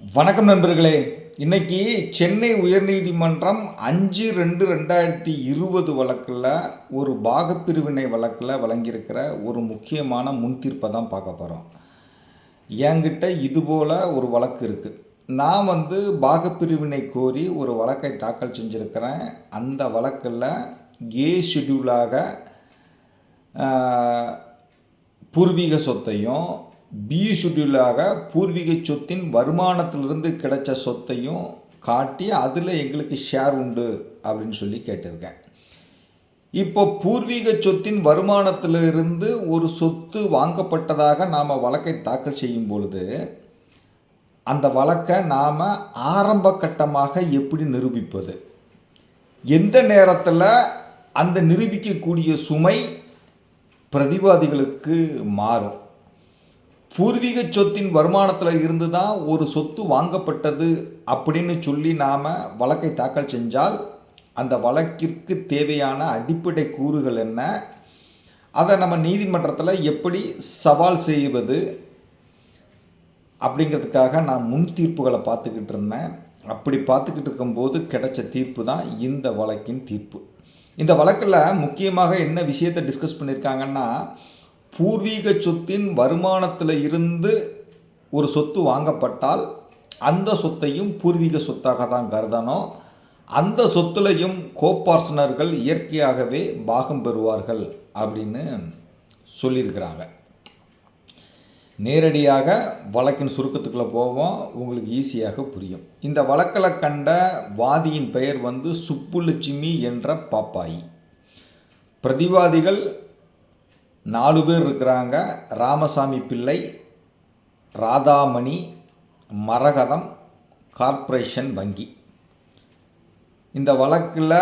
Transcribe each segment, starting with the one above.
வணக்கம் நண்பர்களே. இன்னைக்கு சென்னை உயர்நீதிமன்றம் அஞ்சு ரெண்டு ரெண்டாயிரத்தி இருபது வழக்கில் ஒரு பாகப்பிரிவினை வழக்கில் வழங்கியிருக்கிற ஒரு முக்கியமான முன் தீர்ப்பை தான் பார்க்க போகிறோம் என்கிட்ட இதுபோல் ஒரு வழக்கு இருக்குது நான் வந்து பாகப்பிரிவினை கோரி ஒரு வழக்கை தாக்கல் செஞ்சுருக்கிறேன். அந்த வழக்கில் ஏ ஷெட்யூலாக பூர்வீக சொத்தையும் பி ஷெட்யூலாக பூர்வீக சொத்தின் வருமானத்திலிருந்து கிடைச்ச சொத்தையும் காட்டி அதில் எங்களுக்கு ஷேர் உண்டு அப்படின்னு சொல்லி கேட்டிருக்கேன். இப்போ பூர்வீக சொத்தின் வருமானத்திலிருந்து ஒரு சொத்து வாங்கப்பட்டதாக நாம் வழக்கை தாக்கல் செய்யும் பொழுது அந்த வழக்கை நாம் ஆரம்ப கட்டமாக எப்படி நிரூபிப்பது? எந்த நேரத்தில் அந்த நிரூபிக்கக்கூடிய சுமை பிரதிவாதிகளுக்கு மாறும்? பூர்வீக சொத்தின் வருமானத்தில் இருந்து தான் ஒரு சொத்து வாங்கப்பட்டது அப்படின்னு சொல்லி நாம் வழக்கை தாக்கல் செஞ்சால் அந்த வழக்கிற்கு தேவையான அடிப்படை கூறுகள் என்ன? அதை நம்ம நீதிமன்றத்தில் எப்படி சவால் செய்வது அப்படிங்கிறதுக்காக நான் முன் தீர்ப்புகளை பார்த்துக்கிட்டு இருந்தேன். அப்படி பார்த்துக்கிட்டு இருக்கும்போது கிடைச்ச தீர்ப்பு தான் இந்த வழக்கின் தீர்ப்பு. இந்த வழக்கில் முக்கியமாக என்ன விஷயத்தை டிஸ்கஸ் பண்ணியிருக்காங்கன்னா பூர்வீக சொத்தின் வருமானத்தில் இருந்து ஒரு சொத்து வாங்கப்பட்டால் அந்த சொத்தையும் பூர்வீக சொத்தாக தான் கருதணும். அந்த சொத்துலையும் கோபார்சனர்கள் இயற்கையாகவே பாகம் பெறுவார்கள் அப்படின்னு சொல்லியிருக்கிறாங்க. நேரடியாக வழக்கின் சுருக்கத்துக்குள்ளே போவோம். உங்களுக்கு ஈஸியாக புரியும். இந்த வழக்கில் கண்ட வாதியின் பெயர் வந்து சுப்புலட்சுமி என்ற பாப்பாயி. பிரதிவாதிகள் நாலு பேர் இருக்கிறாங்க. ராமசாமி பிள்ளை ராதாமணி மரகதம் கார்ப்பரேஷன் வங்கி. இந்த வழக்கில்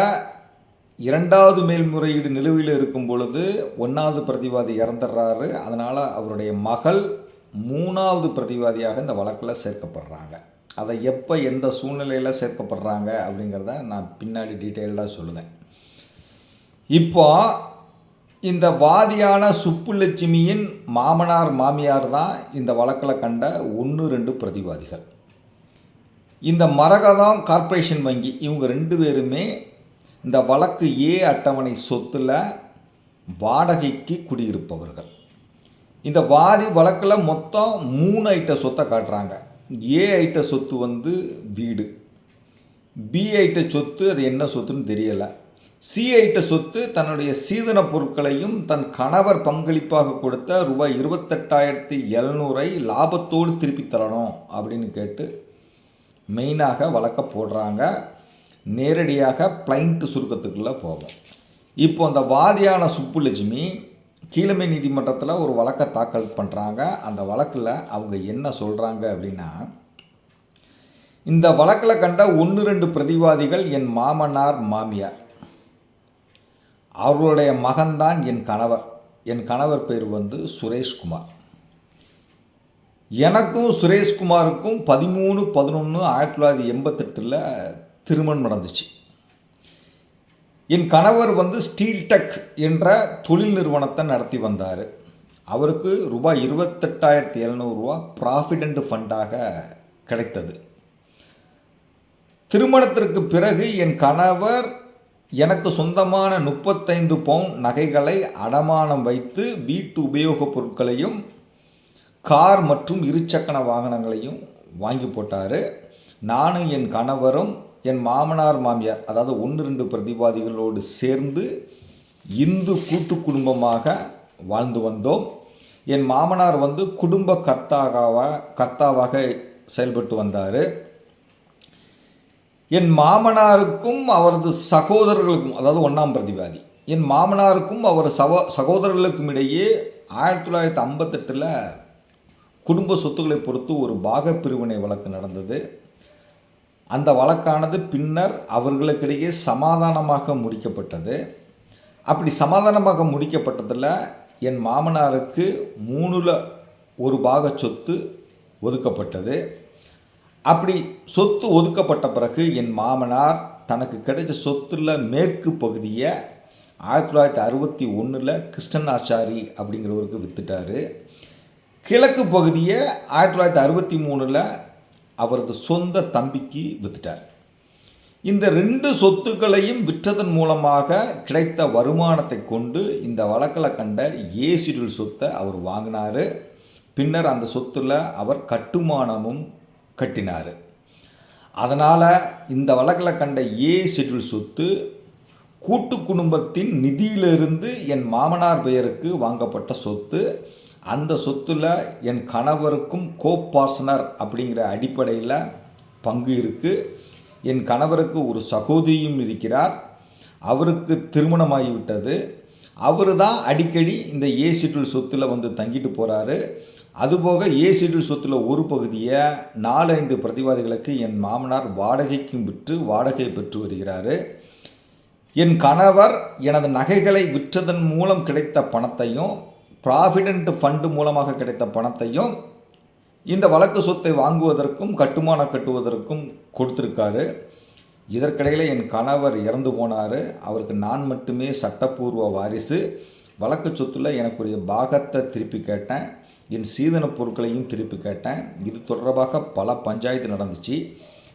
இரண்டாவது மேல்முறையீடு நிலுவையில் இருக்கும் பொழுது ஒன்றாவது பிரதிவாதி இறந்துடுறாரு. அதனால் அவருடைய மகள் மூணாவது பிரதிவாதியாக இந்த வழக்கில் சேர்க்கப்படுறாங்க. அதை எப்போ எந்த சூழ்நிலையில் சேர்க்கப்படுறாங்க அப்படிங்கிறத நான் பின்னாடி டீட்டெயில்டாக சொல்லுவேன் இப்போ இந்த வாதியான சுப்புலட்சுமியின் மாமனார் மாமியார் தான் இந்த வழக்கில் கண்ட ஒன்று ரெண்டு பிரதிவாதிகள். இந்த மரகதம் கார்ப்பரேஷன் வங்கி இவங்க ரெண்டு பேருமே இந்த வழக்கு ஏ அட்டவணை சொத்தில் வாடகைக்கு குடியிருப்பவர்கள். இந்த வாதி வழக்கில் மொத்தம் மூணு ஐட்ட சொத்தை காட்டுறாங்க. ஏ ஐட்ட சொத்து வந்து வீடு. பி ஐட்ட சொத்து அது என்ன சொத்துன்னு தெரியலை. சிஐட்ட சொத்து தன்னுடைய சீதன பொருட்களையும் தன் கணவர் பங்களிப்பாக கொடுத்த ரூபாய் இருபத்தெட்டாயிரத்தி எழுநூறை லாபத்தோடு திருப்பி தரணும் அப்படின்னு கேட்டு மெயினாக வழக்க போடுறாங்க. நேரடியாக பிளைண்ட் சுருக்கத்துக்குள்ளே போவோம். இப்போ அந்த வாதியான சுப்புலட்சுமி கீழமை நீதிமன்றத்தில் ஒரு வழக்கை தாக்கல் பண்ணுறாங்க அந்த வழக்கில் அவங்க என்ன சொல்கிறாங்க அப்படின்னா இந்த வழக்கில் கண்ட ஒன்று ரெண்டு பிரதிவாதிகள் என் மாமனார் மாமியார். அவர்களுடைய மகன்தான் என் கணவர். என் கணவர் பேர் வந்து சுரேஷ்குமார் எனக்கும் சுரேஷ்குமாருக்கும் பதிமூணு பதினொன்று ஆயிரத்தி தொள்ளாயிரத்தி எண்பத்தெட்டில் திருமணம் நடந்துச்சு. என் கணவர் வந்து ஸ்டீல் டெக் என்ற தொழில் நிறுவனத்தை நடத்தி வந்தார். அவருக்கு ரூபாய் இருபத்தெட்டாயிரத்தி எழுநூறுரூவா ப்ராஃபிடண்ட் ஃபண்டாக கிடைத்தது. திருமணத்திற்கு பிறகு என் கணவர் எனக்கு சொந்தமான முப்பத்தைந்து பவுன் நகைகளை அடமானம் வைத்து வீட்டு உபயோகப் பொருட்களையும் கார் மற்றும் இருசக்கர வாகனங்களையும் வாங்கி போட்டார். நானும் என் கணவரும் என் மாமனார் மாமியார் அதாவது ஒன்று ரெண்டு பிரதிவாதிகளோடு சேர்ந்து இந்து கூட்டு குடும்பமாக வாழ்ந்து வந்தோம். என் மாமனார் வந்து குடும்ப கர்த்தாவாக கர்த்தாவாக செயல்பட்டு வந்தார். என் மாமனாருக்கும் அவரது சகோதரர்களுக்கும் அதாவது ஒன்றாம் பிரதிவாதி என் மாமனாருக்கும் அவர் சகோ சகோதரர்களுக்கும் இடையே ஆயிரத்தி தொள்ளாயிரத்தி ஐம்பத்தெட்டில் குடும்ப சொத்துக்களை பொறுத்து ஒரு பாகப்பிரிவினை வழக்கு நடந்தது. அந்த வழக்கானது பின்னர் அவர்களுக்கிடையே சமாதானமாக முடிக்கப்பட்டது. அப்படி சமாதானமாக முடிக்கப்பட்டதில் என் மாமனாருக்கு மூணுல ஒரு பாக சொத்து ஒதுக்கப்பட்டது. அப்படி சொத்து ஒதுக்கப்பட்ட பிறகு என் மாமனார் தனக்கு கிடைச்ச சொத்துல மேற்கு பகுதியை ஆயிரத்தி தொள்ளாயிரத்தி அறுபத்தி ஒன்றில் கிருஷ்ணன் ஆச்சாரி அப்படிங்கிறவருக்கு வித்துட்டாரு. கிழக்கு பகுதியை ஆயிரத்தி தொள்ளாயிரத்தி அறுபத்தி மூணில் அவரது சொந்த தம்பிக்கு வித்துட்டார். இந்த ரெண்டு சொத்துக்களையும் விற்றதன் மூலமாக கிடைத்த வருமானத்தை கொண்டு இந்த வழக்கில் கண்ட ஏசிடுல் சொத்தை அவர் வாங்கினார். பின்னர் அந்த சொத்துல அவர் கட்டுமானமும் கட்டினார். அதனால் இந்த வழக்கில் கண்ட ஏ ஷெட்யூல் சொத்து கூட்டு குடும்பத்தின் நிதியிலிருந்து என் மாமனார் பெயருக்கு வாங்கப்பட்ட சொத்து. அந்த சொத்தில் என் கணவருக்கும் கோபார்சனர் அப்படிங்கிற அடிப்படையில் பங்கு இருக்குது என் கணவருக்கு ஒரு சகோதரியும் இருக்கிறார். அவருக்கு திருமணமாகிவிட்டது. அவர் தான் அடிக்கடி இந்த ஏ ஷெட்யூல் சொத்தில் வந்து தங்கிட்டு போகிறாரு அதுபோக ஏ ஷெட்யூல் சொத்தில் ஒரு பகுதியை நாலு ஐந்து பிரதிவாதிகளுக்கு என் மாமனார் வாடகைக்கும் விற்று வாடகை பெற்று வருகிறார். என் கணவர் எனது நகைகளை விற்றதன் மூலம் கிடைத்த பணத்தையும் ப்ராஃபிடென்ட் ஃபண்டு மூலமாக கிடைத்த பணத்தையும் இந்த வழக்கு சொத்தை வாங்குவதற்கும் கட்டுமானம் கட்டுவதற்கும் கொடுத்துருக்காரு. இதற்கிடையில் என் கணவர் இறந்து போனார். அவருக்கு நான் மட்டுமே சட்டப்பூர்வ வாரிசு. வழக்கு சொத்தில் எனக்குரிய பாகத்தை திருப்பி கேட்டேன். என் சீதன பொருட்களையும் திருப்பி கேட்டேன். இது தொடர்பாக பல பஞ்சாயத்து நடந்துச்சு.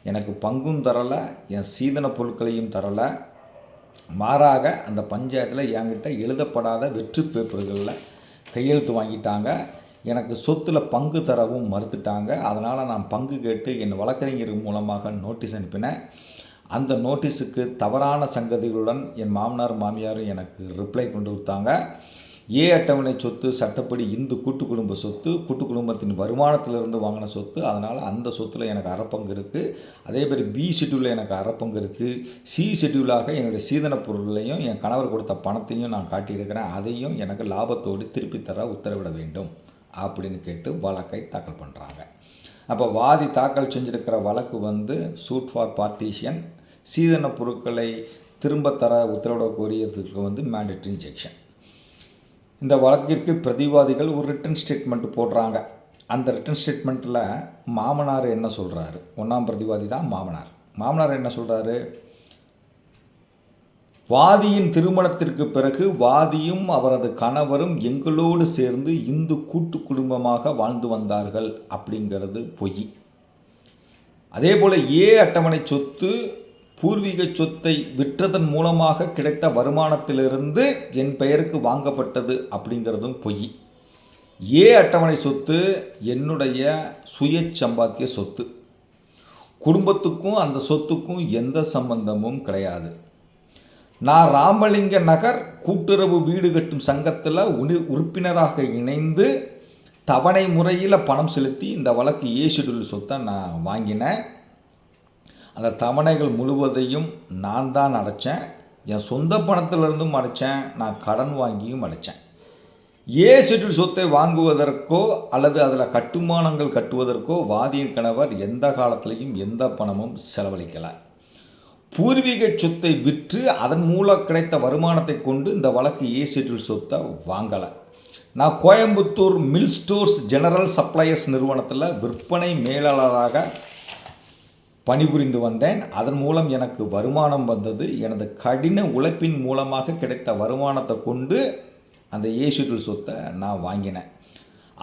எனக்கு பங்கும் தரலை என் சீதன பொருட்களையும் தரலை. மாறாக அந்த பஞ்சாயத்தில் என்கிட்ட எழுதப்படாத வெற்று பேப்பர்களில் கையெழுத்து வாங்கிட்டாங்க. எனக்கு சொத்தில் பங்கு தரவும் மறுத்துட்டாங்க. அதனால் நான் பங்கு கேட்டு என் வழக்கறிஞர் மூலமாக நோட்டீஸ் அனுப்பினேன். அந்த நோட்டீஸுக்கு தவறான சங்கதிகளுடன் என் மாமனார் மாமியாரும் எனக்கு ரிப்ளை கொண்டு கொடுத்தாங்க. ஏ அட்டவணை சொத்து சட்டப்படி இந்து கூட்டு குடும்ப சொத்து கூட்டு குடும்பத்தின் வருமானத்திலிருந்து வாங்கின சொத்து அதனால் அந்த சொத்தில் எனக்கு அறப்பங்கு இருக்குது அதே மாதிரி பி ஷெட்யூலில் எனக்கு அறப்பங்கு இருக்குது சி ஷெட்யூலாக என்னுடைய சீதன பொருளையும் என் கணவர் கொடுத்த பணத்தையும் நான் காட்டியிருக்கிறேன். அதையும் எனக்கு லாபத்தோடு திருப்பி தர உத்தரவிட வேண்டும் அப்படின்னு கேட்டு வழக்கை தாக்கல் பண்ணுறாங்க அப்போ வாதி தாக்கல் செஞ்சிருக்கிற வழக்கு வந்து சூட் ஃபார் பார்ட்டிஷியன் சீதன பொருட்களை திரும்ப தர உத்தரவிட கோரியதுக்கு வந்து மேண்டட்ரி இன்ஜெக்ஷன் இந்த வழக்கிற்கு பிரதிவாதிகள் ஒரு ரிட்டன் ஸ்டேட்மெண்ட் போடுறாங்க. அந்த ரிட்டன் ஸ்டேட்மெண்ட்டில் மாமனார் என்ன சொல்கிறாரு ஒன்றாம் பிரதிவாதி தான் மாமனார். மாமனார் என்ன சொல்கிறாரு வாதியின் திருமணத்திற்கு பிறகு வாதியும் அவரது கணவரும் எங்களோடு சேர்ந்து இந்து கூட்டு குடும்பமாக வாழ்ந்து வந்தார்கள் அப்படிங்கிறது பொய். அதே போல் ஏ அட்டவணை சொத்து பூர்வீக சொத்தை விற்றதன் மூலமாக கிடைத்த வருமானத்திலிருந்து என் பெயருக்கு வாங்கப்பட்டது அப்படிங்கிறதும் பொய். ஏ அட்டவணை சொத்து என்னுடைய சுய சம்பாத்திய சொத்து. குடும்பத்துக்கும் அந்த சொத்துக்கும் எந்த சம்பந்தமும் கிடையாது. நான் ராமலிங்க நகர் கூட்டுறவு வீடு கட்டும் சங்கத்தில் உனி உறுப்பினராக இணைந்து தவணை முறையில் பணம் செலுத்தி இந்த வழக்கு ஏ ஷெடியூல் சொத்தை நான் வாங்கினேன். அந்த தவணைகள் முழுவதையும் நான் தான் அடைச்சேன். என் சொந்த பணத்திலிருந்தும் அடைச்சேன். நான் கடன் வாங்கியும் அடைச்சேன். ஏ ஷெட்யூல் சொத்தை வாங்குவதற்கோ அல்லது அதில் கட்டுமானங்கள் கட்டுவதற்கோ வாதியின் கணவர் எந்த காலத்திலையும் எந்த பணமும் செலவழிக்கலை. பூர்வீக சொத்தை விற்று அதன் மூலம் கிடைத்த வருமானத்தை கொண்டு இந்த வழக்கு ஏ ஷெட்யூல் சொத்தை வாங்கலை. நான் Coimbatore mill stores general suppliers நிறுவனத்தில் விற்பனை மேலாளராக பணிபுரிந்து வந்தேன். அதன் மூலம் எனக்கு வருமானம் வந்தது. எனது கடின உழைப்பின் மூலமாக கிடைத்த வருமானத்தை கொண்டு அந்த ஏசுகள் சொத்தை நான் வாங்கினேன்.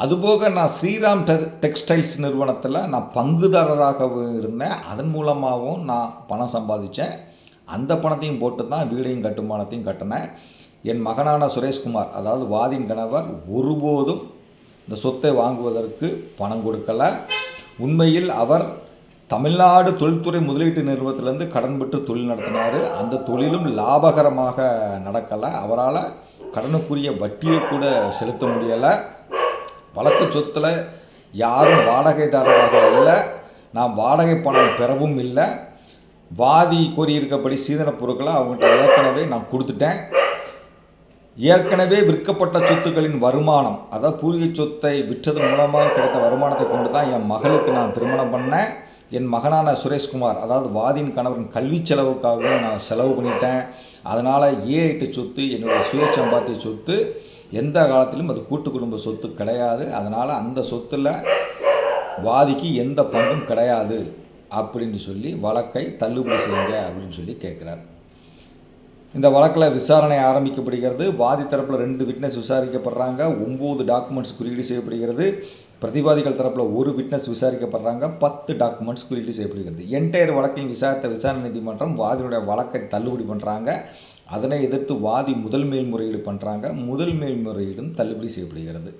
அதுபோக நான் ஸ்ரீராம் டெ டெக்ஸ்டைல்ஸ் நிறுவனத்தில் நான் பங்குதாரராகவும் இருந்தேன். அதன் மூலமாகவும் நான் பணம் சம்பாதித்தேன் அந்த பணத்தையும் போட்டு தான் வீடையும் கட்டுமானத்தையும் கட்டினேன். என் மகனான சுரேஷ்குமார் அதாவது வாதின் கணவர் ஒருபோதும் இந்த சொத்தை வாங்குவதற்கு பணம் கொடுக்கல. உண்மையில் அவர் தமிழ்நாடு தொழில்துறை முதலீட்டு நிறுவனத்திலேருந்து கடன் பெற்று தொழில் நடத்தினார். அந்த தொழிலும் லாபகரமாக நடக்கலை. அவரால் கடனுக்குரிய வட்டியை கூட செலுத்த முடியலை. வழக்கு சொத்தில் யாரும் வாடகைதாரராக இல்லை. நான் வாடகை பணம் பெறவும் இல்லை. வாதி கோரியிருக்கப்படி சீதன பொருட்களை அவங்ககிட்ட ஏற்கனவே நான் கொடுத்துட்டேன். ஏற்கனவே விற்கப்பட்ட சொத்துக்களின் வருமானம் அதாவது பூர்வீக சொத்தை விற்றதன் மூலமாக கிடைத்த வருமானத்தை கொண்டு தான் என் மகளுக்கு நான் திருமணம் பண்ணேன். என் மகனான சுரேஷ்குமார் அதாவது வாதின் கணவரின் கல்வி செலவுக்காக நான் செலவு பண்ணிட்டேன். அதனால் ஏஐட்டு சொத்து என்னுடைய சுய சம்பாத்திய சொத்து எந்த காலத்திலும் அது கூட்டு குடும்ப சொத்து கிடையாது. அதனால் அந்த சொத்தில் வாதிக்கு எந்த பங்கும் கிடையாது அப்படின்னு சொல்லி வழக்கை தள்ளுபடி செய்யுங்க அப்படின்னு சொல்லி கேட்குறார். இந்த வழக்கில் விசாரணை ஆரம்பிக்கப்படுகிறது. வாதி தரப்பில் ரெண்டு விட்னஸ் விசாரிக்கப்படுறாங்க. ஒம்பது டாக்குமெண்ட்ஸ் குறியீடு செய்யப்படுகிறது. பிரதிவாதிகள் தரப்பில் ஒரு விட்னஸ் விசாரிக்கப்படுறாங்க. பத்து டாக்குமெண்ட்ஸ் குறியீடு செய்யப்படுகிறது. என்டையர் வழக்கையும் விசாரித்த விசாரணை நீதிமன்றம் வாதியுடைய வழக்கை தள்ளுபடி பண்ணுறாங்க அதனை எதிர்த்து வாதி முதல் மேல்முறையீடு பண்ணுறாங்க முதல் மேல்முறையீடும் தள்ளுபடி செய்யப்படுகிறது.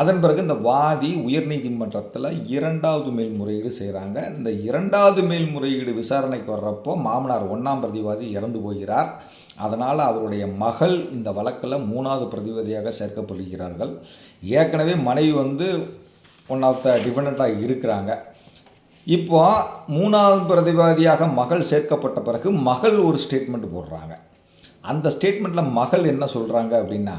அதன் பிறகு இந்த வாதி உயர்நீதிமன்றத்தில் இரண்டாவது மேல்முறையீடு செய்கிறாங்க இந்த இரண்டாவது மேல்முறையீடு விசாரணைக்கு வர்றப்போ மாமனார் ஒன்றாம் பிரதிவாதி இறந்து போகிறார். அதனால் அவருடைய மகள் இந்த வழக்கில் மூணாவது பிரதிபதியாக சேர்க்கப்படுகிறார்கள். ஏற்கனவே மனைவி வந்து ஒன் ஆஃப் த டிஃபெண்டாக இருக்கிறாங்க. இப்போ மூணாவது பிரதிவாதியாக மகள் சேர்க்கப்பட்ட பிறகு மகள் ஒரு ஸ்டேட்மெண்ட் போடுறாங்க. அந்த ஸ்டேட்மெண்ட்டில் மகள் என்ன சொல்கிறாங்க அப்படின்னா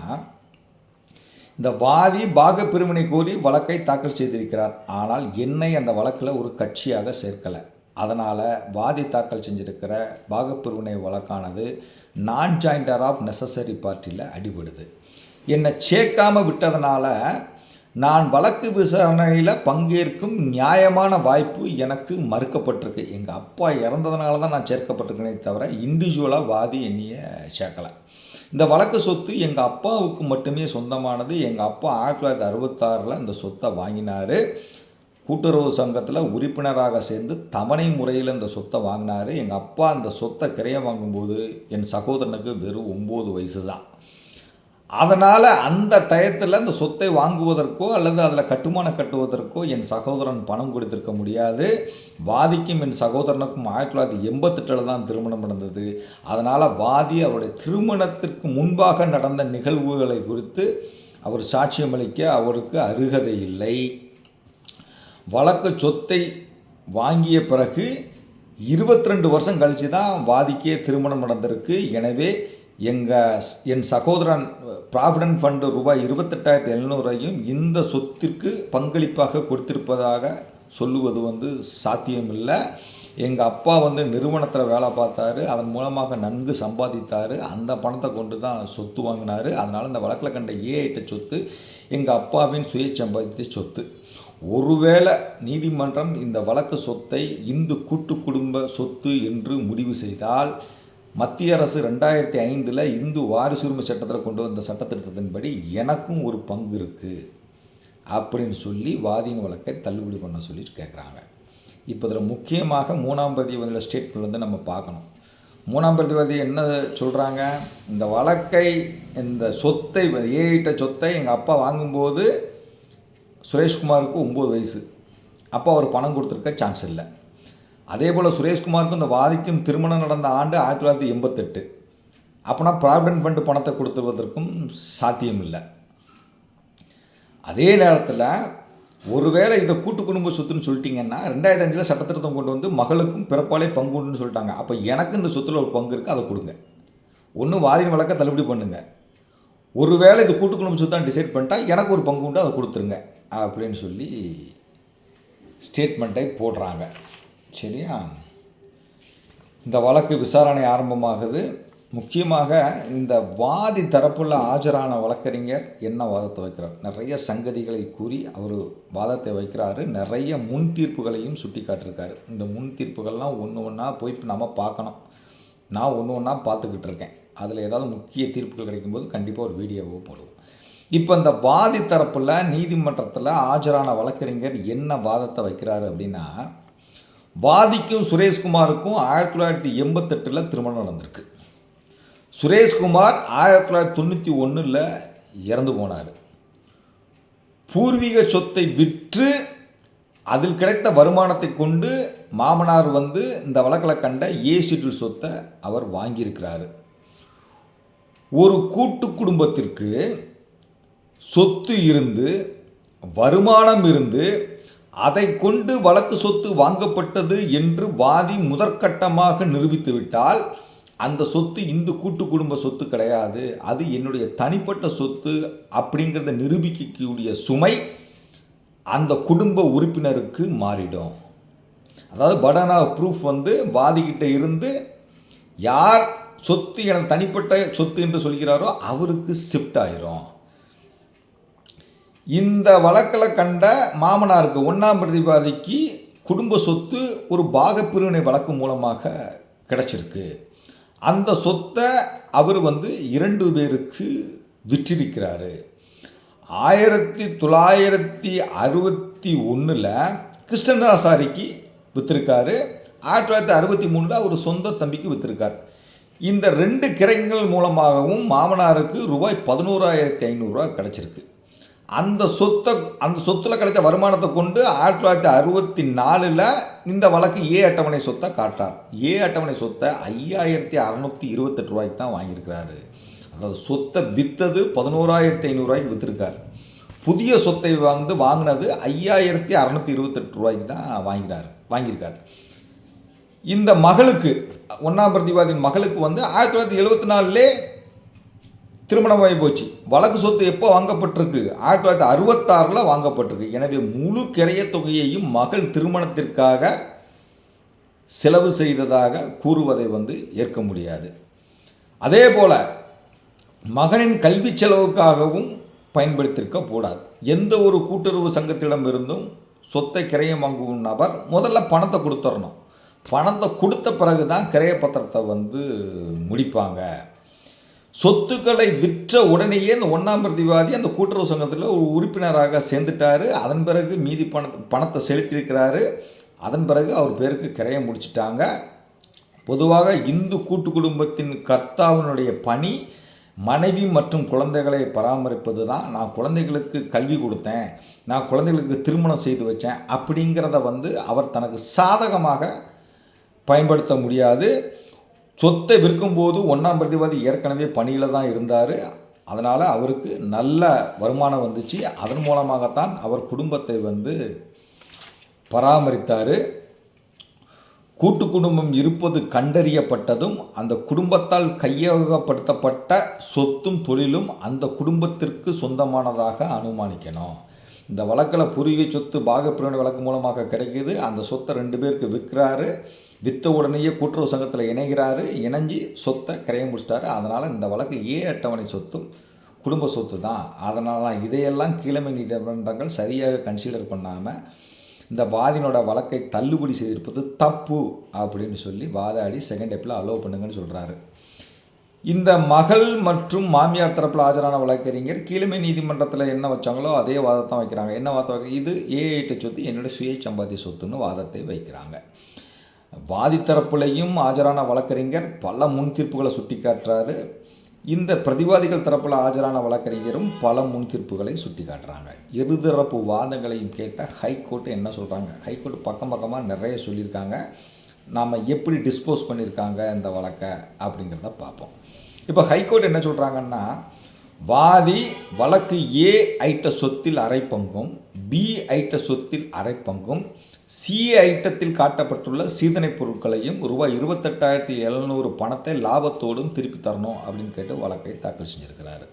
இந்த வாதி பாக பிரிவினை கோரி வழக்கை தாக்கல் செய்திருக்கிறார். ஆனால் என்னை அந்த வழக்கில் ஒரு கட்சியாக சேர்க்கலை. அதனால் வாதி தாக்கல் செஞ்சிருக்கிற பாகப்பிரிவினை வழக்கானது நான் ஜாயிண்டர் ஆஃப் நெசசரி பார்ட்டியில் அடிபடுது. என்னை சேர்க்காமல் விட்டதுனால நான் வழக்கு விசாரணையில் பங்கேற்கும் நியாயமான வாய்ப்பு எனக்கு மறுக்கப்பட்டிருக்கு. எங்கள் அப்பா இறந்ததுனால தான் நான் சேர்க்கப்பட்டிருக்கேனே தவிர இண்டிவிஜுவலாக வாதி என்னையை சேர்க்கலை. இந்த வழக்கு சொத்து எங்கள் அப்பாவுக்கு மட்டுமே சொந்தமானது. எங்கள் அப்பா ஆயிரத்தி தொள்ளாயிரத்தி அறுபத்தாறில் இந்த சொத்தை வாங்கினார். கூட்டுறவு சங்கத்தில் உறுப்பினராக சேர்ந்து தவணை முறையில் இந்த சொத்தை வாங்கினார். எங்கள் அப்பா அந்த சொத்தை கிரையம் வாங்கும்போது என் சகோதரனுக்கு வெறும் ஒம்பது வயசு தான் அதனால் அந்த டயத்தில் அந்த சொத்தை வாங்குவதற்கோ அல்லது அதில் கட்டுமானம் கட்டுவதற்கோ என் சகோதரன் பணம் கொடுத்திருக்க முடியாது. வாதிக்கும் என் சகோதரனுக்கும் ஆயிரத்தி தொள்ளாயிரத்தி எண்பத்தெட்டில் தான் திருமணம் நடந்தது. அதனால் வாதி அவருடைய திருமணத்திற்கு முன்பாக நடந்த நிகழ்வுகளை குறித்து அவர் சாட்சியமளிக்க அவருக்கு அருகதை இல்லை. வழக்கு சொத்தை வாங்கிய பிறகு இருபத்தி ரெண்டு வருஷம் கழித்து தான் வாதிக்கே திருமணம் நடந்திருக்கு. எனவே எங்கள் என் சகோதரன் ப்ராவிடன்ட் ஃபண்டு ரூபாய் இருபத்தெட்டாயிரத்தி எழுநூறையும் இந்த சொத்திற்கு பங்களிப்பாக கொடுத்திருப்பதாக சொல்லுவது வந்து சாத்தியமில்லை. எங்கள் அப்பா வந்து நிறுவனத்தில் வேலை பார்த்தாரு. அதன் மூலமாக நன்கு சம்பாதித்தார். அந்த பணத்தை கொண்டு தான் சொத்து வாங்கினார். அதனால் இந்த வழக்கில் கண்ட ஏஐட்ட சொத்து எங்கள் அப்பாவின் சுய சம்பாதித்த சொத்து. ஒருவேளை நீதிமன்றம் இந்த வழக்கு சொத்தை இந்து கூட்டு குடும்ப சொத்து என்று முடிவு செய்தால் மத்திய அரசு ரெண்டாயிரத்தி ஐந்தில் இந்து வாரிசுரிமை சட்டத்தில் கொண்டு வந்த சட்டத்திட்டத்தின்படி எனக்கும் ஒரு பங்கு இருக்குது அப்படின்னு சொல்லி வாதியின் வழக்கை தள்ளுபடி பண்ண சொல்லி கேட்குறாங்க இப்போ இதில் முக்கியமாக மூணாம் பிரதிவாதியில் ஸ்டேட்மெண்ட் வந்து நம்ம பார்க்கணும். மூணாம் பிரதிவாதி என்ன சொல்கிறாங்க இந்த வழக்கை இந்த சொத்தை ஏறிட்ட சொத்தை எங்கள் அப்பா வாங்கும்போது சுரேஷ்குமாருக்கு ஒம்பது வயசு. அப்போ அவர் பணம் கொடுத்துருக்க சான்ஸ் இல்லை. அதே போல் சுரேஷ்குமாருக்கும் இந்த வாதிக்கும் திருமணம் நடந்த ஆண்டு ஆயிரத்தி தொள்ளாயிரத்தி எண்பத்தெட்டு. அப்போனா ப்ராவிடன்ட் ஃபண்டு பணத்தை கொடுத்துருவதற்கும் சாத்தியம் இல்லை. அதே நேரத்தில் ஒருவேளை இதை கூட்டு குடும்ப சொத்துன்னு சொல்லிட்டீங்கன்னா ரெண்டாயிரத்தி அஞ்சில் சட்டத்திருத்தம் கொண்டு வந்து மகளுக்கும் பிறப்பாலே பங்கு உண்டுன்னு சொல்லிட்டாங்க. அப்போ எனக்கு இந்த சொத்தில் ஒரு பங்கு இருக்குது அதை கொடுங்க. ஒன்று வாதின் வழக்க தள்ளுபடி பண்ணுங்கள் ஒருவேளை இது கூட்டு குடும்ப சொத்தான் டிசைட் பண்ணிட்டா எனக்கு ஒரு பங்கு உண்டு அதை கொடுத்துருங்க. அப்படின்னு சொல்லி ஸ்டேட்மெண்ட்டை போடுறாங்க. சரியா? இந்த வழக்கு விசாரணை ஆரம்பமாகுது. முக்கியமாக இந்த வாதி தரப்புள்ள ஆஜரான வழக்கறிஞர் என்ன வாதத்தை வைக்கிறார்? நிறைய சங்கதிகளை கூறி அவர் வாதத்தை வைக்கிறாரு. நிறைய முன் தீர்ப்புகளையும் சுட்டி காட்டியிருக்காரு இந்த முன் தீர்ப்புகள்லாம் ஒன்று ஒன்றா போய் நம்ம பார்க்கணும். நான் ஒன்று ஒன்றா பார்த்துக்கிட்டு இருக்கேன். அதில் ஏதாவது முக்கிய தீர்ப்புகள் கிடைக்கும்போது கண்டிப்பாக ஒரு வீடியோவோ போடுவோம். இப்போ இந்த வாதி தரப்பில் நீதிமன்றத்தில் ஆஜரான வழக்கறிஞர் என்ன வாதத்தை வைக்கிறாரு அப்படின்னா வாதிக்கும் சுரேஷ்குமாருக்கும் ஆயிரத்தி தொள்ளாயிரத்தி எண்பத்தெட்டில் திருமணம் நடந்திருக்கு. சுரேஷ்குமார் ஆயிரத்தி தொள்ளாயிரத்தி தொண்ணூற்றி ஒன்றில் இறந்து போனார். பூர்வீக சொத்தை விற்று அதில் கிடைத்த வருமானத்தை கொண்டு மாமனார் வந்து இந்த வழக்கில் கண்ட ஏ ஷெட்யூல் சொத்தை அவர் வாங்கியிருக்கிறார். ஒரு கூட்டு குடும்பத்திற்கு சொத்து இருந்து வருமானம் இருந்து அதை கொண்டு வழக்கு சொத்து வாங்கப்பட்டது என்று வாதி முதற்கட்டமாக நிரூபித்துவிட்டால் அந்த சொத்து இந்து கூட்டு குடும்ப சொத்து கிடையாது. அது என்னுடைய தனிப்பட்ட சொத்து அப்படிங்கிறத நிரூபிக்கக்கூடிய சுமை அந்த குடும்ப உறுப்பினருக்கு மாறிடும். அதாவது படனா ஆஃப் ப்ரூஃப் வந்து வாதிக்கிட்ட இருந்து யார் சொத்து எனது தனிப்பட்ட சொத்து என்று சொல்கிறாரோ அவருக்கு ஷிஃப்ட் ஆயிரும். இந்த வழக்கில் கண்ட மாமனாருக்கு ஒன்றாம் பிரதிவாதிக்கு குடும்ப சொத்து ஒரு பாகப்பிரிவினை வழக்கு மூலமாக கிடச்சிருக்கு. அந்த சொத்தை அவர் வந்து இரண்டு பேருக்கு விற்றிருக்கிறாரு ஆயிரத்தி தொள்ளாயிரத்தி அறுபத்தி ஒன்றில் கிருஷ்ணதாசாரிக்கு விற்றுருக்காரு ஆயிரத்தி தொள்ளாயிரத்தி அறுபத்தி மூணில் அவர் சொந்த தம்பிக்கு விற்றுருக்கார் இந்த ரெண்டு கிரைங்கள் மூலமாகவும் மாமனாருக்கு ரூபாய் பதினோராயிரத்தி ஐநூறுரூவா கிடச்சிருக்கு. அந்த சொத்தை அந்த சொத்தில் கிடைச்ச வருமானத்தை கொண்டு ஆயிரத்தி தொள்ளாயிரத்தி அறுபத்தி நாலில் இந்த வழக்கு ஏ அட்டவணை சொத்தை காட்டார் ஏ அட்டவணை சொத்தை ஐயாயிரத்தி அறநூற்றி இருபத்தெட்டு ரூபாய்க்கு தான் வாங்கியிருக்கிறாரு. அதாவது சொத்தை விற்றது பதினோராயிரத்தி ஐநூறுரூவாய்க்கு விற்றுருக்காரு புதிய சொத்தை வந்து வாங்கினது ஐயாயிரத்தி அறநூற்றி இருபத்தெட்டு ரூபாய்க்கு தான் வாங்கினார் வாங்கியிருக்காரு. இந்த மகளுக்கு ஒன்றாம் பிரதிவாதியின் மகளுக்கு வந்து ஆயிரத்தி தொள்ளாயிரத்தி எழுபத்தி நாலுலே திருமணமாகி போச்சு. வழக்கு சொத்து எப்போ வாங்கப்பட்டிருக்கு? ஆயிரத்தி தொள்ளாயிரத்தி அறுபத்தாறில் வாங்கப்பட்டிருக்கு. எனவே முழு கிரைய தொகையையும் மகள் திருமணத்திற்காக செலவு செய்ததாக கூறுவதை வந்து ஏற்க முடியாது. அதே போல் மகனின் கல்வி செலவுக்காகவும் பயன்படுத்தியிருக்க கூடாது. எந்த ஒரு கூட்டுறவு சங்கத்திடம் இருந்தும் சொத்தை கிரையம் வாங்கும் நபர் முதல்ல பணத்தை கொடுத்துடணும். பணத்தை கொடுத்த பிறகு தான் கிரைய பத்திரத்தை வந்து முடிப்பாங்க. சொத்துக்களை விற்ற உடனேயே இந்த ஒன்றாம் பிரதிவாதி அந்த கூட்டுறவு சங்கத்தில் ஒரு உறுப்பினராக சேர்ந்துட்டாரு. அதன் பிறகு மீதி பணத்தை பணத்தை செலுத்தியிருக்கிறாரு. அதன் பிறகு அவர் பேருக்கு கிரையம் முடிச்சிட்டாங்க. பொதுவாக இந்து கூட்டு குடும்பத்தின் கர்த்தாவினுடைய பணி மனைவி மற்றும் குழந்தைகளை பராமரிப்பது தான் நான் குழந்தைகளுக்கு கல்வி கொடுத்தேன். நான் குழந்தைகளுக்கு திருமணம் செய்து வச்சேன். அப்படிங்கிறத வந்து அவர் தனக்கு சாதகமாக பயன்படுத்த முடியாது. சொத்தை விற்கும்போது ஒன்றாம் பிரதிவாதி ஏற்கனவே பணியில் தான் இருந்தார். அதனால் அவருக்கு நல்ல வருமானம் வந்துச்சு. அதன் மூலமாகத்தான் அவர் குடும்பத்தை வந்து பராமரித்தார். கூட்டு குடும்பம் இருப்பது கண்டறியப்பட்டதும் அந்த குடும்பத்தால் கையகப்படுத்தப்பட்ட சொத்தும் தொழிலும் அந்த குடும்பத்திற்கு சொந்தமானதாக அனுமானிக்கணும். இந்த வழக்கில் பூர்வீக சொத்து பாகப்பிரிவினை வழக்கு மூலமாக கிடைக்குது. அந்த சொத்தை ரெண்டு பேருக்கு விற்கிறாரு. வித்த உடனேயே கூட்டுறவு சங்கத்தில் இணைகிறாரு இணைஞ்சி சொத்தை கிரையம் முடிச்சிட்டாரு. அதனால் இந்த வழக்கு ஏ அட்டவணை சொத்தும் குடும்ப சொத்து தான். அதனால் தான் இதையெல்லாம் கீழமை நீதிமன்றங்கள் சரியாக கன்சிடர் பண்ணாமல் இந்த வாதினோட வழக்கை தள்ளுபடி செய்திருப்பது தப்பு அப்படின்னு சொல்லி வாதாடி செகண்ட் எப்பில் அலோவ் பண்ணுங்கன்னு சொல்கிறாரு இந்த மகள் மற்றும் மாமியார் தரப்பில் ஆஜரான வழக்கறிஞர் கீழமை நீதிமன்றத்தில் என்ன வச்சாங்களோ அதே வாதத்தான் வைக்கிறாங்க. என்ன வாதம் வைக்க இது ஏஐட்டு சொத்து என்னுடைய சுய சம்பாதி சொத்துன்னு வாதத்தை வைக்கிறாங்க. வாதி தரப்புலையும் ஆஜரான வழக்கறிஞர் பல முன் தீர்ப்புகளை சுட்டி காட்டுறாரு இந்த பிரதிவாதிகள் தரப்பில் ஆஜரான வழக்கறிஞரும் பல முன் தீர்ப்புகளை சுட்டி காட்டுறாங்க இருதரப்பு வாதங்களையும் கேட்டால் ஹைகோர்ட்டு என்ன சொல்கிறாங்க ஹைகோர்ட் பக்கம் பக்கமாக நிறைய சொல்லியிருக்காங்க. நாம் எப்படி டிஸ்போஸ் பண்ணியிருக்காங்க இந்த வழக்கை அப்படிங்கிறத பார்ப்போம். இப்போ ஹைகோர்ட் என்ன சொல்கிறாங்கன்னா வாதி வழக்கு ஏ ஐட்ட சொத்தில் அரை பங்கும் பி ஐட்ட சொத்தில் அரை பங்கும் சி ஐட்டத்தில் காட்டப்பட்டுள்ள சீதனை பொருட்களையும் ரூபாய் இருபத்தெட்டாயிரத்தி எழுநூறு பணத்தை லாபத்தோடும் திருப்பி தரணும் அப்படின்னு கேட்டு வழக்கை தாக்கல் செஞ்சுருக்கிறாரு.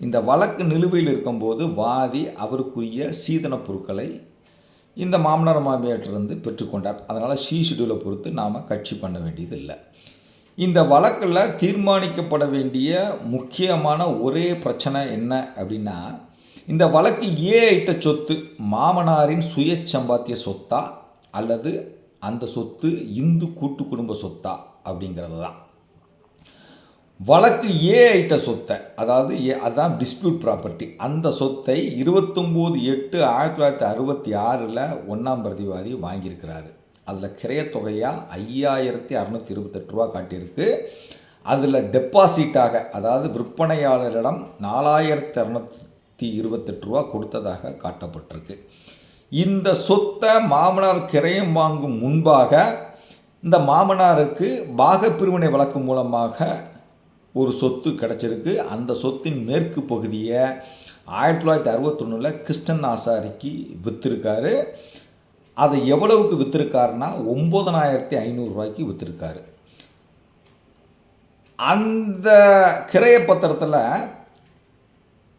இந்த வழக்கு நிலுவையில் இருக்கும்போது வாதி அவருக்குரிய சீதன பொருட்களை இந்த மாமனார் மாமியாட்டிலிருந்து பெற்றுக்கொண்டார் அதனால் சி ஷெடியூலை பொறுத்து நாம் கட்சி பண்ண வேண்டியது இல்லை இந்த வழக்கில் தீர்மானிக்கப்பட வேண்டிய முக்கியமான ஒரே பிரச்சனை என்ன அப்படின்னா இந்த வழக்கு ஏ ஐட்ட சொத்து மாமனாரின் சுய சம்பாத்திய சொத்தா அல்லது அந்த சொத்து இந்து கூட்டு குடும்ப சொத்தா அப்படிங்கிறது தான் வழக்கு ஏ ஐட்ட சொத்தை அதாவது ஏ அதுதான் டிஸ்பியூட் ப்ராப்பர்ட்டி அந்த சொத்தை இருபத்தொம்போது எட்டு ஆயிரத்தி தொள்ளாயிரத்தி அறுபத்தி ஆறில் ஒன்றாம் பிரதிவாதி வாங்கியிருக்கிறாரு. அதில் கிரையத்தொகையாக ஐயாயிரத்தி அறநூற்றி இருபத்தெட்டு ரூபா காட்டியிருக்கு. அதில் டெபாசிட்டாக அதாவது விற்பனையாளரிடம் நாலாயிரத்தி அறநூற்றி நூற்றி இருபத்தெட்டு ரூபா கொடுத்ததாக காட்டப்பட்டிருக்கு. இந்த சொத்தை மாமனார் கிரயம் வாங்கும் முன்பாக இந்த மாமனாருக்கு பாகப்பிரிவினை வழக்கு மூலமாக ஒரு சொத்து கிடச்சிருக்கு. அந்த சொத்தின் மேற்கு பகுதியை ஆயிரத்தி தொள்ளாயிரத்தி அறுபத்தொன்னில் கிருஷ்ணன் ஆசாரிக்கு விற்றுருக்காரு அதை எவ்வளவுக்கு விற்றுருக்காருன்னா ஒம்பதனாயிரத்தி ஐநூறுரூவாய்க்கு விற்றுருக்காரு அந்த கிரைய பத்திரத்தில்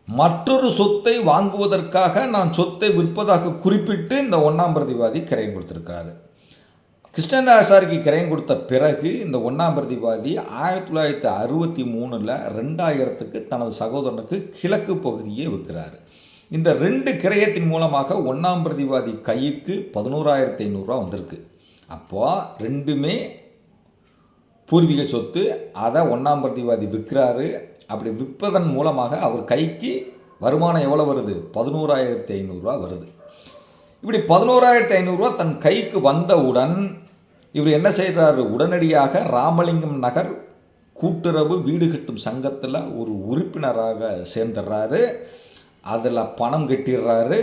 மற்றொரு சொத்தை வாங்குவதற்காக நான் சொத்தை விற்பதாக குறிப்பிட்டு இந்த ஒன்றாம் பிரதிவாதி கிரையம் கொடுத்துருக்காரு கிருஷ்ணராசாரிக்கு கிரையம் கொடுத்த பிறகு இந்த ஒன்றாம் பிரதிவாதி ஆயிரத்தி தொள்ளாயிரத்தி அறுபத்தி மூணில் ரெண்டாயிரத்துக்கு தனது சகோதரனுக்கு கிழக்கு பகுதியை விற்கிறாரு. இந்த ரெண்டு கிரயத்தின் மூலமாக ஒன்றாம் பிரதிவாதி கைக்கு பதினோராயிரத்தி ஐநூறுரூவா வந்திருக்கு. அப்போது ரெண்டுமே பூர்வீக சொத்து அதை ஒன்றாம் பிரதிவாதி விற்கிறாரு. அப்படி விற்பதன் மூலமாக அவர் கைக்கு வருமானம் எவ்வளோ வருது? பதினோராயிரத்தி ஐநூறுரூவா வருது. இப்படி பதினோராயிரத்தி ஐநூறுரூவா தன் கைக்கு வந்தவுடன் இவர் என்ன செய்கிறாரு? உடனடியாக ராமலிங்கம் நகர் கூட்டுறவு வீடு கட்டும் சங்கத்தில் ஒரு உறுப்பினராக சேர்ந்துடுறாரு. அதில் பணம் கட்டிடுறாரு.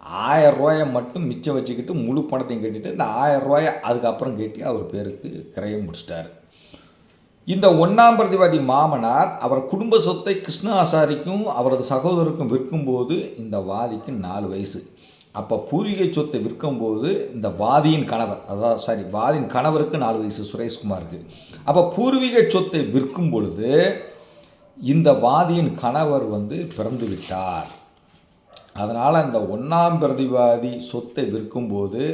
ஆயிரம் ரூபாயை மட்டும் மிச்சம் வச்சுக்கிட்டு முழு பணத்தையும் கட்டிட்டு இந்த ஆயிரம் ரூபாயை அதுக்கப்புறம் கட்டி அவர் பேருக்கு கிரையம் முடிச்சிட்டாரு. இந்த ஒன்றாம் பிரதிவாதி மாமனார் அவர் குடும்ப சொத்தை கிருஷ்ண ஆசாரிக்கும் அவரது சகோதரருக்கும் விற்கும்போது இந்த வாதிக்கு நாலு வயசு. அப்போ பூர்வீக சொத்தை விற்கும்போது இந்த வாதியின் கணவர் அதாவது சாரி வாதியின் கணவருக்கு நாலு வயசு சுரேஷ்குமாருக்கு. அப்போ பூர்வீக சொத்தை விற்கும் பொழுது இந்த வாதியின் கணவர் வந்து பிறந்து விட்டார். அதனால் அந்த ஒன்றாம் பிரதிவாதி சொத்தை விற்கும்போது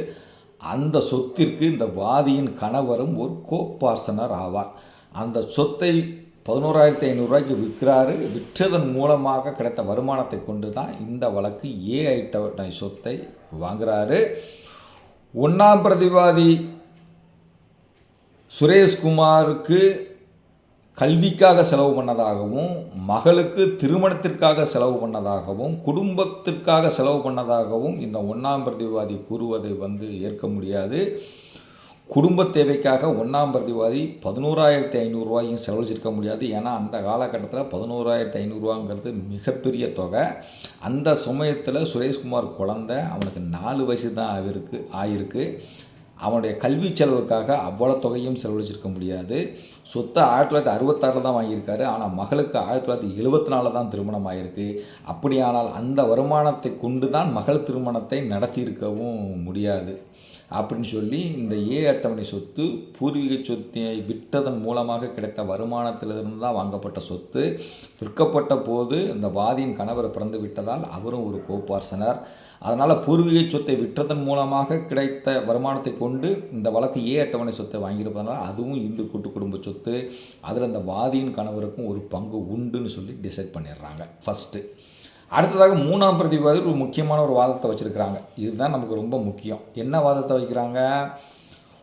அந்த சொத்திற்கு இந்த வாதியின் கணவரும் ஒரு கோப்பாசனர் ஆவார். அந்த சொத்தை பதினோராயிரத்தி ஐநூறுரூவாய்க்கு விற்கிறாரு. விற்றதன் மூலமாக கிடைத்த வருமானத்தை கொண்டு தான் இந்த வழக்கு ஏ ஐட்டவனை சொத்தை வாங்குறாரு. ஒன்றாம் பிரதிவாதி சுரேஷ்குமாருக்கு கல்விக்காக செலவு பண்ணதாகவும் மகளுக்கு திருமணத்திற்காக செலவு பண்ணதாகவும் குடும்பத்திற்காக செலவு பண்ணதாகவும் இந்த ஒன்றாம் பிரதிவாதி கூறுவதை வந்து ஏற்க முடியாது. குடும்ப தேவைக்காக ஒன்றாம் பிரதிவாதி பதினோராயிரத்தி ஐநூறுரூவாயும் செலவழிச்சிருக்க முடியாது. ஏன்னா அந்த காலகட்டத்தில் பதினோராயிரத்தி ஐநூறுரூவாங்கிறது மிகப்பெரிய தொகை. அந்த சமயத்தில் சுரேஷ்குமார் குழந்தை அவனுக்கு நாலு வயசு தான் ஆகிருக்கு ஆயிருக்கு. அவனுடைய கல்வி செலவுக்காக அவ்வளோ தொகையும் செலவழிச்சிருக்க முடியாது. சொத்தை ஆயிரத்தி தொள்ளாயிரத்தி அறுபத்தாறில் தான் வாங்கியிருக்காரு. ஆனால் மகளுக்கு ஆயிரத்தி தொள்ளாயிரத்தி எழுபத்தி நாலில் தான் திருமணம் ஆகிருக்கு அப்படியானால் அந்த வருமானத்தை கொண்டு தான் மகள் திருமணத்தை நடத்தியிருக்கவும் முடியாது. அப்படின்னு சொல்லி இந்த ஏ அட்டவணை சொத்து பூர்வீக சொத்தை விற்றதன் மூலமாக கிடைத்த வருமானத்திலிருந்து தான் வாங்கப்பட்ட சொத்து. விற்கப்பட்ட போது இந்த வாதியின் கணவர் பிறந்து விட்டதால் அவரும் ஒரு கோப்பார்சனர். அதனால் பூர்வீக சொத்தை விற்றதன் மூலமாக கிடைத்த வருமானத்தை கொண்டு இந்த வழக்கு ஏ அட்டவணை சொத்தை வாங்கியிருப்பதனால அதுவும் இந்து கூட்டு குடும்ப சொத்து. அதில் இந்த வாதியின் கணவருக்கும் ஒரு பங்கு உண்டுன்னு சொல்லி டிசைட் பண்ணிடுறாங்க. ஃபஸ்ட்டு அடுத்ததாக மூணாம் பிரதிவாதி ஒரு முக்கியமான ஒரு வாதத்தை வச்சுருக்கிறாங்க. இதுதான் நமக்கு ரொம்ப முக்கியம். என்ன வாதத்தை வைக்கிறாங்க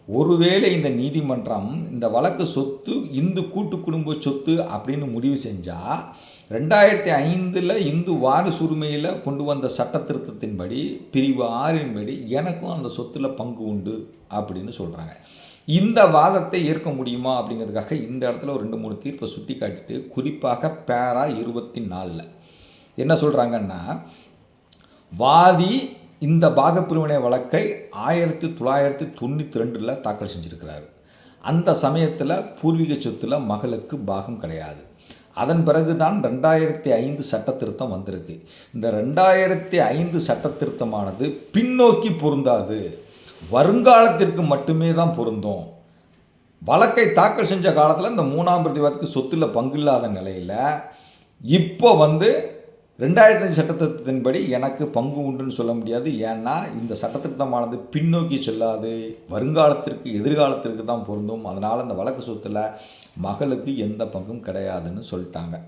ஒருவேளை இந்த நீதிமன்றம் இந்த வழக்கு சொத்து இந்து கூட்டு குடும்ப சொத்து அப்படின்னு முடிவு செஞ்சால் ரெண்டாயிரத்தி ஐந்தில் இந்து வாரிசுரிமையில் கொண்டு வந்த சட்ட திருத்தத்தின்படி பிரிவு ஆறின்படி எனக்கும் அந்த சொத்தில் பங்கு உண்டு அப்படின்னு சொல்கிறாங்க இந்த வாதத்தை ஏற்க முடியுமா அப்படிங்கிறதுக்காக இந்த இடத்துல ஒரு ரெண்டு மூணு தீர்ப்பை சுட்டி காட்டிட்டு குறிப்பாக பேரா இருபத்தி நாலில். என்ன சொல்கிறாங்கன்னா வாதி இந்த பாகப்பிரிவினை வழக்கை ஆயிரத்தி தொள்ளாயிரத்தி தொண்ணூற்றி ரெண்டில் தாக்கல் செஞ்சுருக்கிறாரு. அந்த சமயத்தில் பூர்வீக சொத்தில் மகளுக்கு பாகம் கிடையாது. அதன் பிறகு தான் ரெண்டாயிரத்தி ஐந்து சட்டத்திருத்தம் வந்திருக்கு. இந்த ரெண்டாயிரத்தி ஐந்து சட்டத்திருத்தமானது பின்னோக்கி பொருந்தாது. வருங்காலத்திற்கு மட்டுமே தான் பொருந்தும். வழக்கை தாக்கல் செஞ்ச காலத்தில் இந்த மூணாம் பிரதிவாதத்துக்கு சொத்தில் பங்கு இல்லாத நிலையில் இப்போ வந்து ரெண்டாயிரத்தி அஞ்சு சட்டத்திட்டத்தின்படி எனக்கு பங்கு உண்டுன்னு சொல்ல முடியாது. ஏன்னா இந்த சட்டத்திட்டமானது பின்னோக்கி செல்லாது. வருங்காலத்திற்கு எதிர்காலத்திற்கு தான் பொருந்தும். அதனால் அந்த வழக்கு சொத்தில் மகளுக்கு எந்த பங்கும் கிடையாதுன்னு சொல்லிட்டாங்க.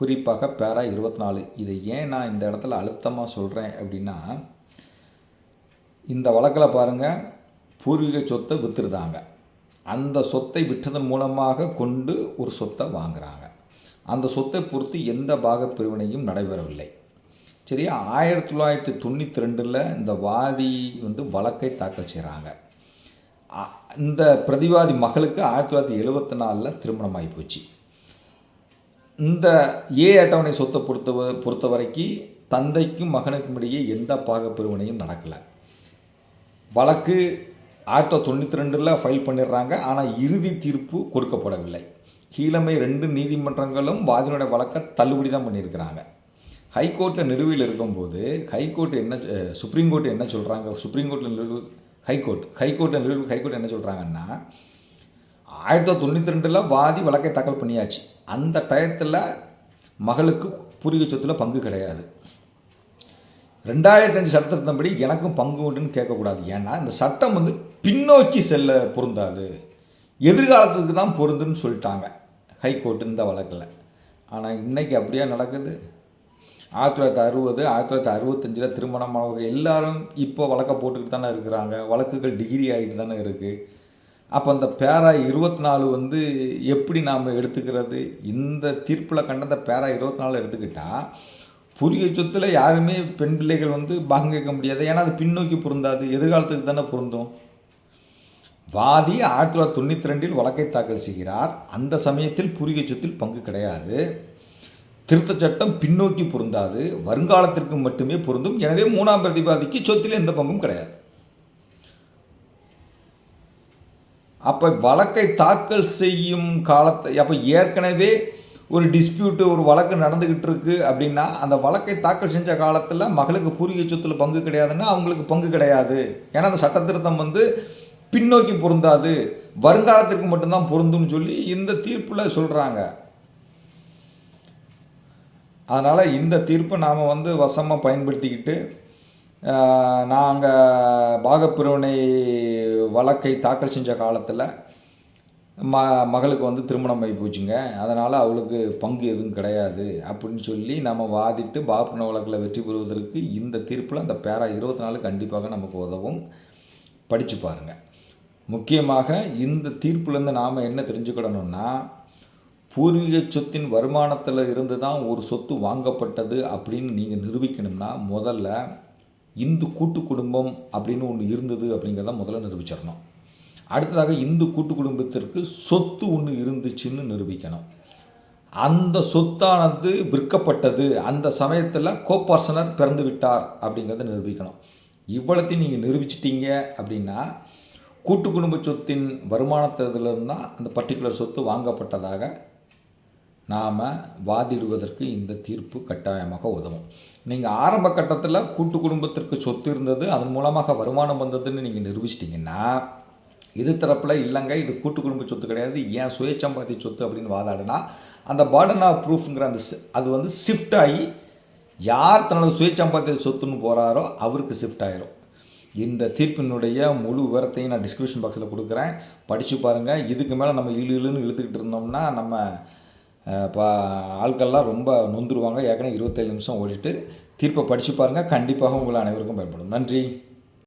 குறிப்பாக பேரா இருபத்தி நாலு இதை ஏன் நான் இந்த இடத்துல அழுத்தமாக சொல்கிறேன் அப்படின்னா இந்த வழக்கில் பாருங்கள் பூர்வீக சொத்தை விற்றுருந்தாங்க அந்த சொத்தை விற்றதன் மூலமாக கொண்டு ஒரு சொத்தை வாங்குகிறாங்க அந்த சொத்தை பொறுத்து எந்த பாக பிரிவினையும் நடைபெறவில்லை. சரியா? ஆயிரத்தி தொள்ளாயிரத்தி தொண்ணூற்றி ரெண்டில் இந்த வாதி வந்து வழக்கை தாக்கல் செய்கிறாங்க. அ- இந்த பிரதிவாதி மகளுக்கு ஆயிரத்தி தொள்ளாயிரத்தி எழுபத்தி நாலில் திருமணம் ஆகி போச்சு. இந்த ஏ அட்டவணை சொத்தை பொறுத்த பொறுத்த வரைக்கும் தந்தைக்கும் மகனுக்கும் இடையே எந்த பாகப்பிரிவினையும் நடக்கலை. வழக்கு ஆயிரத்தி தொள்ளாயிரத்தி தொண்ணூற்றி ரெண்டில் ஃபைல் பண்ணிடுறாங்க. ஆனால் இறுதி தீர்ப்பு கொடுக்கப்படவில்லை. கீழமை ரெண்டு நீதிமன்றங்களும் வாதினுடைய வழக்கை தள்ளுபடி தான் பண்ணியிருக்கிறாங்க. ஹைகோர்ட்டில் நிலுவையில் இருக்கும்போது ஹைகோர்ட் என்ன சுப்ரீம் கோர்ட் என்ன சொல்கிறாங்க சுப்ரீம் கோர்ட்டில் நிலுவு ஹைகோர்ட் ஹைகோர்ட்டில் நிலுவு ஹைகோர்ட் என்ன சொல்கிறாங்கன்னா ஆயிரத்தி தொள்ளாயிரத்தி தொண்ணூற்றி ரெண்டில் வாதி வழக்கை தாக்கல் பண்ணியாச்சு. அந்த டயத்தில் மகளுக்கு பூர்வீக சொத்தில் பங்கு கிடையாது. ரெண்டாயிரத்தி அஞ்சு சட்டத்திட்டப்படி எனக்கும் பங்கு உண்டுன்னு கேட்கக்கூடாது. ஏன்னா இந்த சட்டம் வந்து பின்னோக்கி செல்ல பொருந்தாது. எதிர்காலத்துக்கு தான் பொருந்துன்னு சொல்லிட்டாங்க. ஹைகோர்ட் இந்த வழக்கில். ஆனால் இன்றைக்கி அப்படியே நடக்குது? ஆயிரத்தி தொள்ளாயிரத்தி அறுபது ஆயிரத்தி தொள்ளாயிரத்தி அறுபத்தஞ்சில் திருமணமாக எல்லாரும் இப்போ வழக்கை போட்டுக்கிட்டு தானே இருக்கிறாங்க. வழக்குகள் டிகிரி ஆகிட்டு தானே இருக்குது அப்போ அந்த பேரா இருபத்தி நாலு வந்து எப்படி நாம் எடுத்துக்கிறது? இந்த தீர்ப்பில் கண்ட அந்த பேரா இருபத்தி நாலு எடுத்துக்கிட்டால் புரிய சொத்தில் யாருமே பெண் பிள்ளைகள் வந்து பாகம் கேட்க முடியாது. ஏன்னா அது பின்னோக்கி பொருந்தாது. எதிர்காலத்துக்கு தானே பொருந்தும். வாதி ஆயிரத்தி தொள்ளாயிரத்தி தொண்ணூற்றி ரெண்டில் வழக்கை தாக்கல் செய்கிறார். அந்த சமயத்தில் பூர்வீக சொத்தில் பங்கு கிடையாது. திருத்தச் சட்டம் பின்னோக்கி பொருந்தாது. வருங்காலத்திற்கு மட்டுமே பொருந்தும். எனவே மூணாம் பிரதிவாதிக்கு சொத்தில் எந்த பங்கும் கிடையாது. அப்போ வழக்கை தாக்கல் செய்யும் காலத்தை அப்போ ஏற்கனவே ஒரு டிஸ்பியூட்டு ஒரு வழக்கு நடந்துக்கிட்டு இருக்கு அப்படின்னா அந்த வழக்கை தாக்கல் செஞ்ச காலத்தில் மகளுக்கு பூர்வீக சொத்துல பங்கு கிடையாதுன்னா அவங்களுக்கு பங்கு கிடையாது. ஏன்னா அந்த சட்டத்திருத்தம் வந்து பின்னோக்கி பொருந்தாது. வருங்காலத்திற்கு மட்டும்தான் பொருந்தும்னு சொல்லி இந்த தீர்ப்பில் சொல்கிறாங்க அதனால் இந்த தீர்ப்பை நாம் வந்து வசமாக பயன்படுத்திக்கிட்டு நாங்கள் பாகப்பிரிவினை வழக்கை தாக்கல் செஞ்ச காலத்தில் ம மகளுக்கு வந்து திருமணம் ஆகி போச்சுங்க. அதனால் அவளுக்கு பங்கு எதுவும் கிடையாது அப்படின்னு சொல்லி நம்ம வாதிட்டு பாகப்பிரிவினை வழக்கில் வெற்றி பெறுவதற்கு இந்த தீர்ப்பில் அந்த பேரா இருபத்தி நாலு கண்டிப்பாக நமக்கு உதவும். படித்து பாருங்கள் முக்கியமாக இந்த தீர்ப்புலேருந்து நாம் என்ன தெரிஞ்சுக்கிடணும்னா பூர்வீக சொத்தின் வருமானத்தில் இருந்து தான் ஒரு சொத்து வாங்கப்பட்டது அப்படின்னு நீங்கள் நிரூபிக்கணும்னா முதல்ல இந்து கூட்டு குடும்பம் அப்படின்னு ஒன்று இருந்தது அப்படிங்கிறத முதல்ல நிரூபிச்சிடணும். அடுத்ததாக இந்து கூட்டு குடும்பத்திற்கு சொத்து ஒன்று இருந்துச்சுன்னு நிரூபிக்கணும். அந்த சொத்தானது விற்கப்பட்டது. அந்த சமயத்தில் கோபார்சனர் பிறந்து விட்டார் அப்படிங்கிறத நிரூபிக்கணும். இவ்வளத்தையும் நீங்கள் நிரூபிச்சிட்டிங்க அப்படின்னா கூட்டு குடும்ப சொத்தின் வருமானத்திலிருந்து தான் அந்த பர்டிகுலர் சொத்து வாங்கப்பட்டதாக நாம் வாதிடுவதற்கு இந்த தீர்ப்பு கட்டாயமாக உதவும். நீங்கள் ஆரம்ப கட்டத்தில் கூட்டு குடும்பத்திற்கு சொத்து இருந்தது அதன் மூலமாக வருமானம் வந்ததுன்னு நீங்கள் நிரூபிச்சிட்டிங்கன்னா இது தரப்பில் இல்லைங்க இது கூட்டு குடும்ப சொத்து கிடையாது ஏன் சுயசம்பாதி சொத்து அப்படின்னு வாதாடுனா அந்த பர்டன் ஆஃப் ப்ரூஃப்ங்கிற அந்த அது வந்து ஷிஃப்ட் ஆகி யார் தன்னோட சுயச்சம்பாத்திய சொத்துன்னு போகிறாரோ அவருக்கு ஷிஃப்ட் ஆயிரும். இந்த தீர்ப்பினுடைய முழு விவரத்தையும் நான் டிஸ்கிரிப்ஷன் பாக்ஸில் கொடுக்குறேன். படித்து பாருங்கள் இதுக்கு மேலே நம்ம இழு இழுன்னு இழுத்துக்கிட்டு இருந்தோம்னா நம்ம பா ஆட்கள்லாம் ரொம்ப நொந்துருவாங்க. ஏற்கனவே இருபத்தேழு நிமிஷம் ஓடிட்டு தீர்ப்பை படித்து பாருங்கள் கண்டிப்பாக உங்களை அனைவருக்கும் பயன்படும். நன்றி.